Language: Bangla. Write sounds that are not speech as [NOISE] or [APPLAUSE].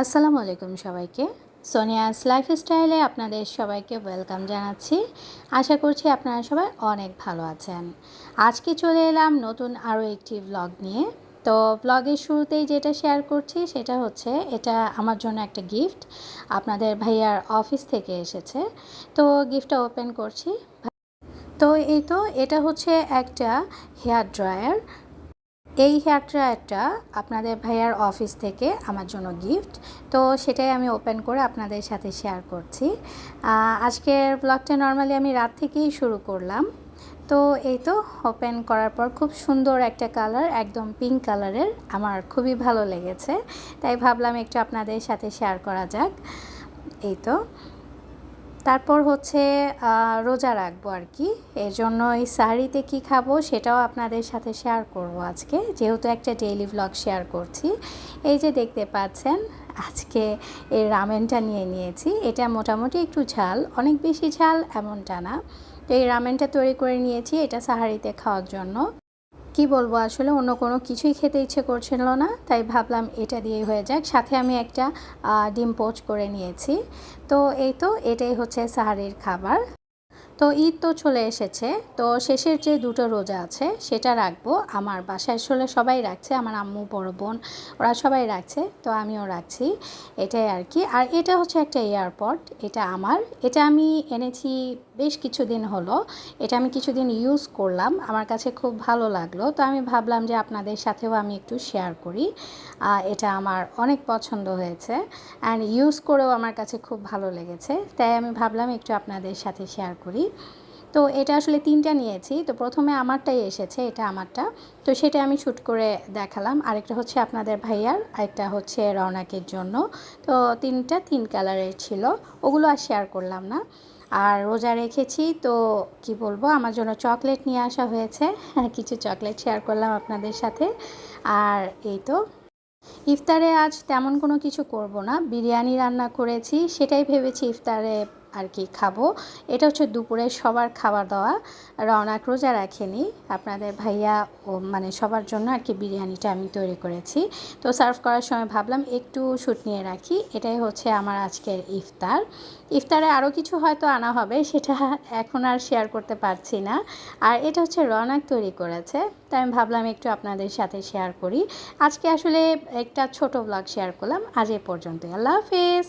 আসসালামু আলাইকুম সবাইকে। সোনিয়াস লাইফস্টাইলে আপনাদের সবাইকে ওয়েলকাম জানাচ্ছি। আশা করছি আপনারা সবাই অনেক ভালো আছেন। আজকে চলে এলাম নতুন আরও একটি ব্লগ নিয়ে। তো ব্লগের শুরুতেই যেটা শেয়ার করছি সেটা হচ্ছে, এটা আমার জন্য একটা গিফট আপনাদের ভাইয়ার অফিস থেকে এসেছে। তো গিফটটা ওপেন করছি। তো এই তো, এটা হচ্ছে একটা হেয়ার ড্রায়ার এই হেয়ার ড্রায়ারটা আপনাদের ভাইয়ার অফিস থেকে আমার জন্য গিফট। তো সেটাই আমি ওপেন করে আপনাদের সাথে শেয়ার করছি। আজকের ব্লগটা নর্মালি আমি রাত থেকেই শুরু করলাম। তো এই তো ওপেন করার পর খুব সুন্দর একটা কালার, একদম পিঙ্ক কালারের। আমার খুবই ভালো লেগেছে। তাই ভাবলাম একটু আপনাদের সাথে শেয়ার করা যাক। এই তো। তারপর হচ্ছে রোজা রাখব আর কি এর জন্য এই সাহারিতে কী খাব সেটাও আপনাদের সাথে শেয়ার করব আজকে। যেহেতু একটা ডেইলি ভ্লগ শেয়ার করছি। এই যে দেখতে পাচ্ছেন, আজকে এই রামেনটা নিয়ে নিয়েছি। এটা মোটামুটি একটু ঝাল, অনেক বেশি ঝাল এমনটা না। তো এই রামেনটা তৈরি করে নিয়েছি এটা সাহারিতে খাওয়ার জন্য। কি বলব, আসলে অন্য কোনো কিছুই খেতে ইচ্ছে করছিল না, তাই ভাবলাম এটা দিয়েই হয়ে যাক। সাথে আমি একটা ডিম পোচ করে নিয়েছি। তো এই তো এটাই হচ্ছে সাহারির খাবার। তো ঈদ তো চলে এসেছে, তো শেষের যে দুটো রোজা আছে সেটা রাখব। আমার বাসায় আসলে সবাই রাখছে, আমার আম্মু, বড় বোন, ওরা সবাই রাখছে, তো আমিও রাখছি। এটাই আর কি। আর এটা হচ্ছে একটা এয়ারপোর্ট এটা আমার। এটা আমি এনেছি বেশ কিছুদিন হলো, এটা আমি কিছুদিন ইউজ করলাম, আমার কাছে খুব ভালো লাগল। তো আমি ভাবলাম যে আপনাদের সাথেও আমি একটু শেয়ার করি। এটা আমার অনেক পছন্দ হয়েছে অ্যান্ড ইউজ করেও আমার কাছে খুব ভালো লেগেছে। তাই আমি ভাবলাম একটু আপনাদের সাথে শেয়ার করি। তো এটা আসলে তিনটা নিয়েছি। তো প্রথমে আমারটাই এসেছে, এটা আমারটা। তো সেটা আমি শ্যুট করে দেখালাম। আরেকটা হচ্ছে আপনাদের ভাইয়ার, আরেকটা হচ্ছে রওনাকের জন্য। তো তিনটা তিন কালারের ছিল, ওগুলো আর শেয়ার করলাম না। আর রোজা রেখেছি, তো কি বলব, আমার জন্য চকলেট নিয়ে আসা হয়েছে। [LAUGHS] কিছু চকলেট শেয়ার করলাম আপনাদের সাথে। আর এই তো, ইফতারে আজ তেমন কোনো কিছু করব না। বিরিয়ানি রান্না করেছি, সেটাই ভেবেছি ইফতারে আর কি খাব। এটা হচ্ছে দুপুরে সবার খাবার দাওয়া। রওনাক রোজা রাখেনি। আপনাদের ভাইয়া ও মানে সবার জন্য আর কি বিরিয়ানিটা আমি তৈরি করেছি। তো সার্ভ করার সময় ভাবলাম একটু শ্যুট নিয়ে রাখি। এটাই হচ্ছে আমার আজকের ইফতার। ইফতারে আরও কিছু হয়তো আনা হবে, সেটা এখন আর শেয়ার করতে পারছি না। আর এটা হচ্ছে রওনাক তৈরি করেছে, তাই আমি ভাবলাম একটু আপনাদের সাথে শেয়ার করি। আজকে আসলে একটা ছোট ব্লগ শেয়ার করলাম। আজ এ পর্যন্ত আল্লাহ হাফেজ।